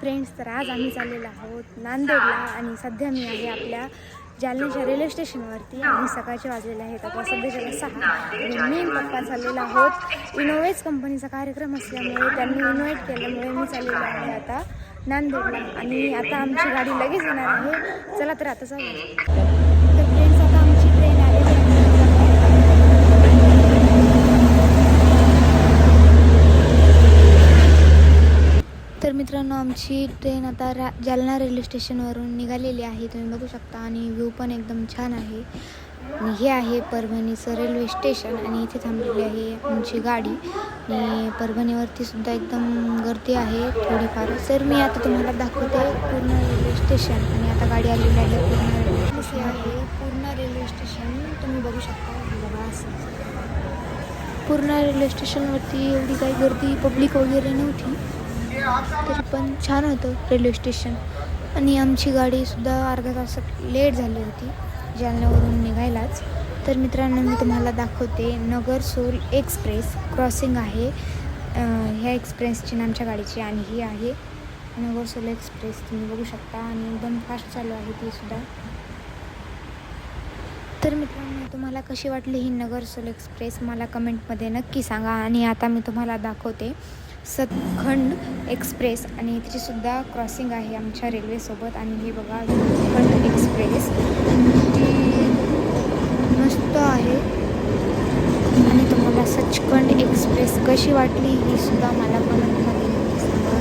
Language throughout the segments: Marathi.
फ्रेंड्स तर आज आम्ही चाललेलो आहोत नांदेडला आणि सध्या मी आहे आपल्या जालन्याच्या रेल्वे स्टेशनवरती आणि सकाळचे वाजलेले आहेत आता सध्याच्या सहा. आणि मी पप्पा चाललेलो आहोत. इनोवेज कंपनीचा कार्यक्रम असल्यामुळे त्यांनी इन्व्हाइट केल्यामुळे मी चाललेलो आहे आता नांदेडला. आणि आता आमची गाडी लगेच येणार आहे. चला तर आता चालू तर फ्रेंड्स आता आमची ट्रेन आलेली आहे तर मित्रांनो आमची ट्रेन आता रा जालना रेल्वे स्टेशनवरून निघालेली आहे. तुम्ही बघू शकता आणि व्ह्यू पण एकदम छान आहे. आणि हे आहे परभणीचं रेल्वे स्टेशन आणि इथे थांबलेली आहे आमची गाडी. आणि परभणीवरती सुद्धा एकदम गर्दी आहे थोडीफार. तर मी आता तुम्हाला दाखवते पूर्ण रेल्वे स्टेशन. आणि आता गाडी आलेली आहे पूर्ण रेल्वे आहे पूर्ण रेल्वे स्टेशन. तुम्ही बघू शकता. बघा असं. पूर्ण रेल्वे स्टेशनवरती एवढी काही गर्दी पब्लिक वगैरे नव्हती. तरी पण छान होतं रेल्वे स्टेशन. आणि आमची गाडीसुद्धा अर्धा तासात लेट झाली होती जालन्यावरून निघायलाच. तर मित्रांनो मी तुम्हाला दाखवते नगर सोल एक्सप्रेस क्रॉसिंग आहे. ह्या एक्सप्रेसची आमच्या गाडीची आणि ही आहे. नगर सोल एक्सप्रेस तुम्ही बघू शकता. आणि एकदम फास्ट चालू आहे ती सुद्धा. तर मित्रांनो तुम्हाला कशी वाटली ही नगर सोल एक्सप्रेस? मला कमेंटमध्ये नक्की सांगा. आणि आता मी तुम्हाला दाखवते. सतखंड एक्सप्रेस आणि तिचीसुद्धा क्रॉसिंग आहे आमच्या रेल्वेसोबत. आणि हे बघा सतखंड एक्सप्रेस. ती मस्त आहे. आणि तुम्हाला सचखंड एक्सप्रेस कशी वाटली ही सुद्धा मला कमेंटमध्ये सांगा.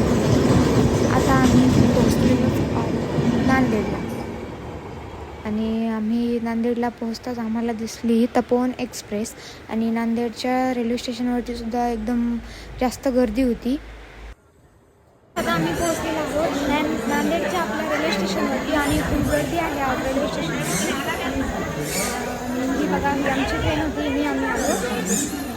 आता आम्ही पोहोचलेलो आहोत नांदेडला. आणि आम्ही नांदेडला पोहोचताच आम्हाला दिसली तपोवन एक्सप्रेस. आणि नांदेडच्या रेल्वे स्टेशनवरती सुद्धा एकदम जास्त गर्दी होती. आता आम्ही पोहोचलेलो आहोत. नांदेडच्या आपल्या रेल्वे स्टेशनवरती आणि खूप गर्दी आहे रेल्वे स्टेशनवरती. बघा आमची ट्रेन होती आम्ही आलो.